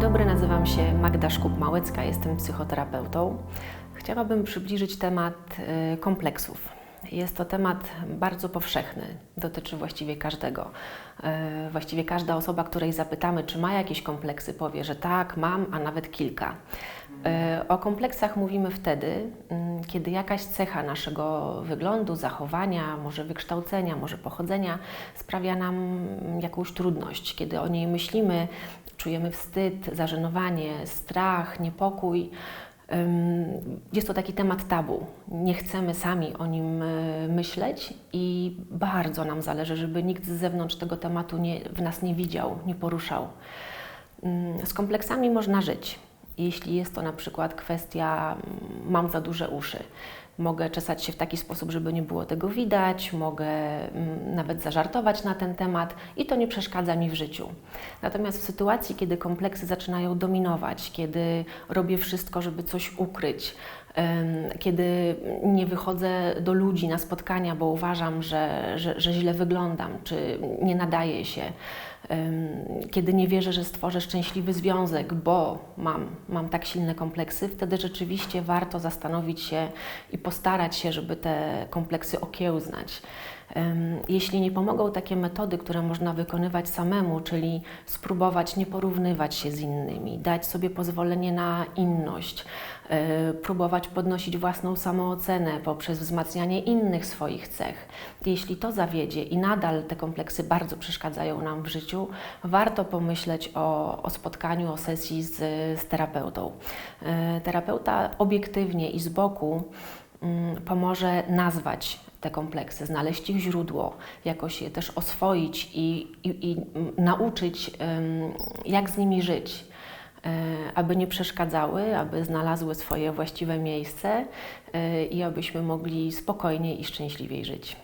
Dobry, nazywam się Magda Szkup-Małecka, jestem psychoterapeutą. Chciałabym przybliżyć temat y, kompleksów. Jest to temat bardzo powszechny, dotyczy właściwie każdego. Y, Właściwie każda osoba, której zapytamy, czy ma jakieś kompleksy, powie, że tak, mam, a nawet kilka. Y, O kompleksach mówimy wtedy, mm, kiedy jakaś cecha naszego wyglądu, zachowania, może wykształcenia, może pochodzenia sprawia nam jakąś trudność. Kiedy o niej myślimy, czujemy wstyd, zażenowanie, strach, niepokój. Jest to taki temat tabu. Nie chcemy sami o nim y, myśleć i bardzo nam zależy, żeby nikt z zewnątrz tego tematu nie, w nas nie widział, nie poruszał. Z kompleksami można żyć. Jeśli jest to na przykład kwestia, mm, mam za duże uszy, mogę czesać się w taki sposób, żeby nie było tego widać, mogę mm, nawet zażartować na ten temat i to nie przeszkadza mi w życiu. Natomiast w sytuacji, kiedy kompleksy zaczynają dominować, kiedy robię wszystko, żeby coś ukryć, kiedy nie wychodzę do ludzi na spotkania, bo uważam, że, że, że źle wyglądam, czy nie nadaję się, kiedy nie wierzę, że stworzę szczęśliwy związek, bo mam, mam tak silne kompleksy, wtedy rzeczywiście warto zastanowić się i postarać się, żeby te kompleksy okiełznać. Jeśli nie pomogą takie metody, które można wykonywać samemu, czyli spróbować nie porównywać się z innymi, dać sobie pozwolenie na inność, e, próbować podnosić własną samoocenę poprzez wzmacnianie innych swoich cech. Jeśli to zawiedzie i nadal te kompleksy bardzo przeszkadzają nam w życiu, warto pomyśleć o, o spotkaniu, o sesji z, z terapeutą. E, Terapeuta obiektywnie i z boku mm, pomoże nazwać te kompleksy, znaleźć ich źródło, jakoś je też oswoić i, i, i nauczyć, jak z nimi żyć, e, aby nie przeszkadzały, aby znalazły swoje właściwe miejsce e, i abyśmy mogli spokojniej i szczęśliwiej żyć.